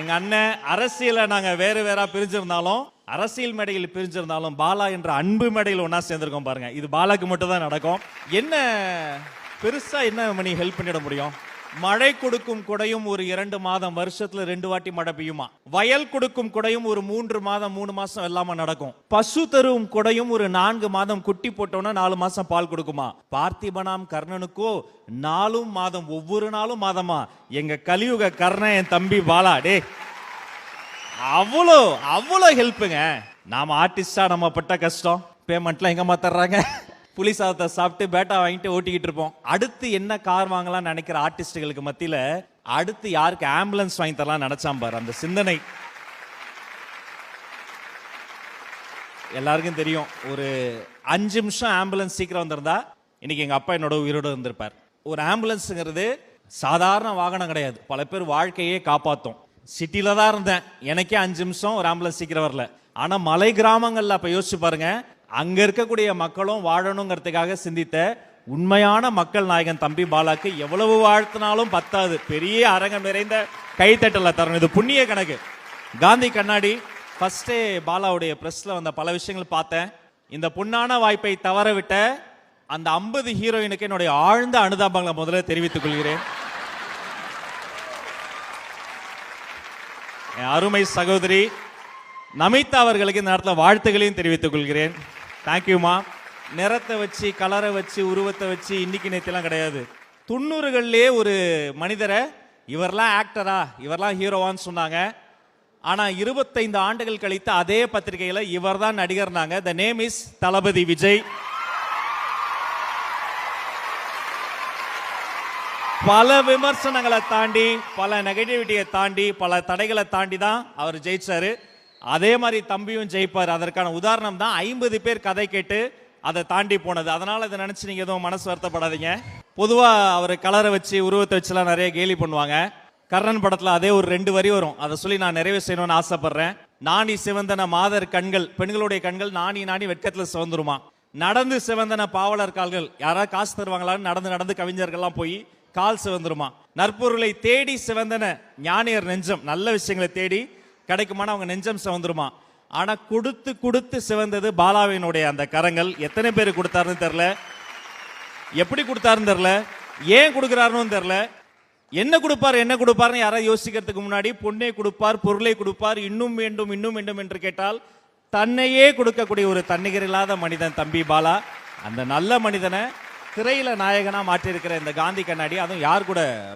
எங்க அண்ணன் அரசியல நாங்க வேறு வேற பிரிஞ்சிருந்தாலும் அரசியல் மேடையில் பிரிஞ்சிருந்தாலும் பாலா என்ற அன்பு மேடையில் ஒன்னா சேர்ந்திருக்கோம் பாருங்க. இது பாலாக்கு மட்டும் தான் நடக்கும். என்ன பெருசா என்ன மணி ஹெல்ப் பண்ணிட முடியும்? மழை கொடுக்கும் குடையும் ஒரு இரண்டு மாதம் வருஷத்துல ரெண்டு வாட்டி மழை பெய்யுமா? வயல் கொடுக்கும் குடையும் ஒரு மூன்று மாதம் மூணு மாசம் இல்லாம நடக்கும். பசு தரும் குடையும் ஒரு நான்கு மாதம் குட்டி போட்டோம்னா நாலு மாசம் பால் கொடுக்குமா? பார்த்திபனாம் கர்ணனுக்கோ நாலும் மாதம் ஒவ்வொரு நாளும் மாதமா? எங்க கலியுக கர்ணன் என் தம்பி பாலா டே அவ்வளோ அவ்வளோ ஹெல்ப்புங்க நாம ஆர்டிஸ்டா நம்ம பட்ட கஷ்டம். பேமெண்ட்லாம் எங்கம்மா தர்றாங்க? புளி சாதத்தை சாப்பிட்டு பேட்டா வாங்கிட்டு ஓட்டிக்கிட்டு இருப்போம். அடுத்து என்ன கார் வாங்கலாம்னு நினைக்கிற ஆர்டிஸ்டுகளுக்கு மத்தியில அடுத்து யாருக்கு ஆம்புலன்ஸ் வாங்கி தரலாம் நினைச்சாம் பாரு அந்த சிந்தனை. எல்லாருக்கும் தெரியும் ஒரு அஞ்சு நிமிஷம் ஆம்புலன்ஸ் சீக்கிரம் வந்திருந்தா இன்னைக்கு எங்க அப்பா என்னோட உயிரோட இருந்திருப்பார். ஒரு ஆம்புலன்ஸுங்கிறது சாதாரண வாகனம் கிடையாது. பல பேர் வாழ்க்கையே காப்பாத்தும். சிட்டில தான் இருந்தேன். எனக்கே அஞ்சு நிமிஷம் ஒரு ஆம்புலன்ஸ் சீக்கிரம் வரல. ஆனா மலை கிராமங்கள்ல அப்ப யோசிச்சு பாருங்க அங்க இருக்கக்கூடிய மக்களும் வாழணுங்கிறதுக்காக சிந்தித்த உண்மையான மக்கள் நாயகன் தம்பி பாலாக்கு எவ்வளவு வாழ்த்தினாலும் பத்தாது. பெரிய அரங்கம் நிறைந்த கைத்தட்டல தரணும். இது புண்ணிய கணக்கு. காந்தி கண்ணாடி ஃபர்ஸ்டே பாலாவுடைய பிரஸ்ல வந்த பல விஷயங்கள் பார்த்தேன். இந்த பொன்னான வாய்ப்பை தவறவிட்ட அந்த ஐம்பது ஹீரோயினுக்கு என்னுடைய ஆழ்ந்த அனுதாபங்களை முதல்ல தெரிவித்துக் கொள்கிறேன். என் அருமை சகோதரி நமிதா அவர்களுக்கு இந்த நேரத்தில் வாழ்த்துக்களையும் தெரிவித்துக் கொள்கிறேன். தேங்க்யூமா நிறத்தை வச்சு கலரை வச்சு உருவத்தை வச்சு இன்னைக்கு நேற்றுலாம் கிடையாது. தொண்ணூறுகள்லேயே ஒரு மனிதரை இவரெல்லாம் ஆக்டரா இவரெல்லாம் ஹீரோவான்னு சொன்னாங்க. ஆனால் இருபத்தைந்து ஆண்டுகள் கழித்து அதே பத்திரிகையில இவர்தான் நடிகர்னாங்க. The name is Thalapathy Vijay. பல விமர்சனங்களை தாண்டி பல நெகட்டிவிட்டியை தாண்டி பல தடைகளை தாண்டி தான் அவர் ஜெயிச்சாரு. அதே மாதிரி தம்பியும் ஜெயிப்பார். அதற்கான உதாரணம் தான் ஐம்பது பேர் கதை கேட்டு அதை தாண்டி போனது. அதனால் இதை நினச்சி நீங்கள் எதுவும் மனசு வருத்தப்படாதீங்க. பொதுவாக அவர் கலரை வச்சு உருவத்தை வச்சுலாம் நிறைய கேலி பண்ணுவாங்க. கர்ணன் படத்தில் அதே ஒரு ரெண்டு வரி வரும். அதை சொல்லி நான் நிறைவு செய்யணும்னு ஆசைப்படுறேன். நாணி சிவந்தன மாதர் கண்கள் பெண்களுடைய கண்கள் நாணி நாணி வெட்கத்தில் சிவந்துருமா? நடந்து சிவந்தன பாவலர் கால்கள் யாராவது காசு தருவாங்களான்னு நடந்து நடந்து கவிஞர்கள்லாம் போய் கால் சிவந்துருமா? நற்பொருளை தேடி சிவந்தன ஞானியர் நெஞ்சம். நல்ல விஷயங்களை தேடி கிடைக்குமானா அவங்க நெஞ்சம் சிவந்துருமா? ஆனால் கொடுத்து கொடுத்து சிவந்தது பாலாவினுடைய அந்த கரங்கள். எத்தனை பேர் கொடுத்தாருன்னு தெரில எப்படி கொடுத்தாருன்னு தெரில ஏன் கொடுக்குறாருன்னு தெரில என்ன கொடுப்பார் என்ன கொடுப்பார்னு யாராவது யோசிக்கிறதுக்கு முன்னாடி பொண்ணை கொடுப்பார் பொருளை கொடுப்பார் இன்னும் வேண்டும் இன்னும் வேண்டும் என்று கேட்டால் தன்னையே கொடுக்கக்கூடிய ஒரு தன்னிகர் இல்லாத மனிதன் தம்பி பாலா. அந்த நல்ல மனிதனை திரையில நாயகனா மாற்றியிருக்கிற இந்த காந்தி கண்ணாடி அதுவும் யார் கூட